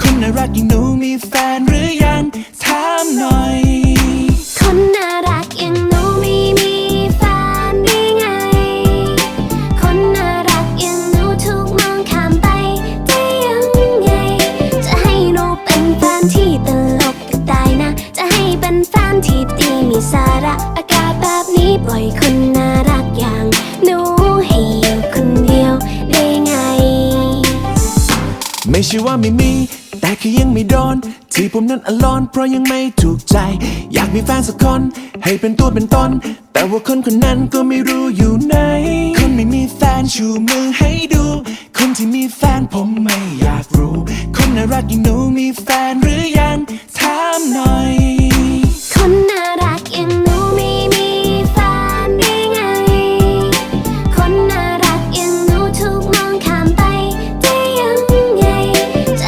คนน่ารักอย่างหนูมีแฟนหรือยัง ถามหน่อย คนน่ารักอย่างหนูไม่มีแฟนได้ไง คนน่ารักอย่างหนูถูกมองข้ามไปได้ยังไง จะให้หนูเป็นแฟนที่ตลกก็ได้นะ จะให้เป็นแฟนที่ดีมีสาระ ไม่ใช่ว่าไม่มี แต่คือยังไม่โดน ที่ผมนั้นอลอน เพราะยังไม่ถูกใจ อยากมีแฟนสักคน ให้เป็นตัวเป็นตน แต่ว่าคนคนนั้นก็ไม่รู้อยู่ไหน คนไม่มีแฟนชูมือให้ดู คนที่มีแฟนผมไม่อยากรู้ คนน่ารักอย่างหนูมีแฟนหรือยัง ถามหน่อย